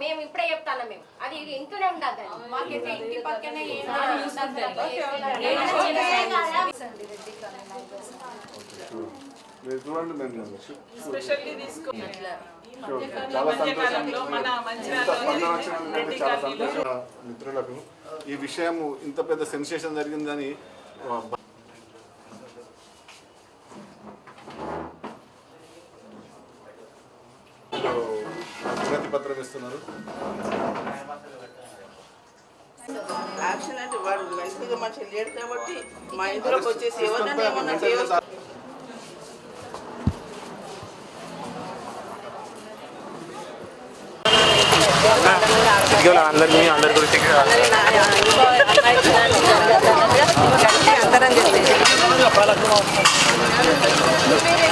మేము ఇప్పుడే చెప్తాను మేము. అది ఇంట్లోనే ఉండదు మాకైతే ఇంటి పక్కనే సంతోషం. మిత్రులకు ఈ విషయం ఇంత పెద్ద సెన్సేషన్ జరిగిందని ప్రగతి పత్రం ఇస్తున్నారు మంచి లేడు కాబట్టి మా ఇంట్లోకి వచ్చేసి అందరినీ అందరి గురించి అందరం చెప్పేది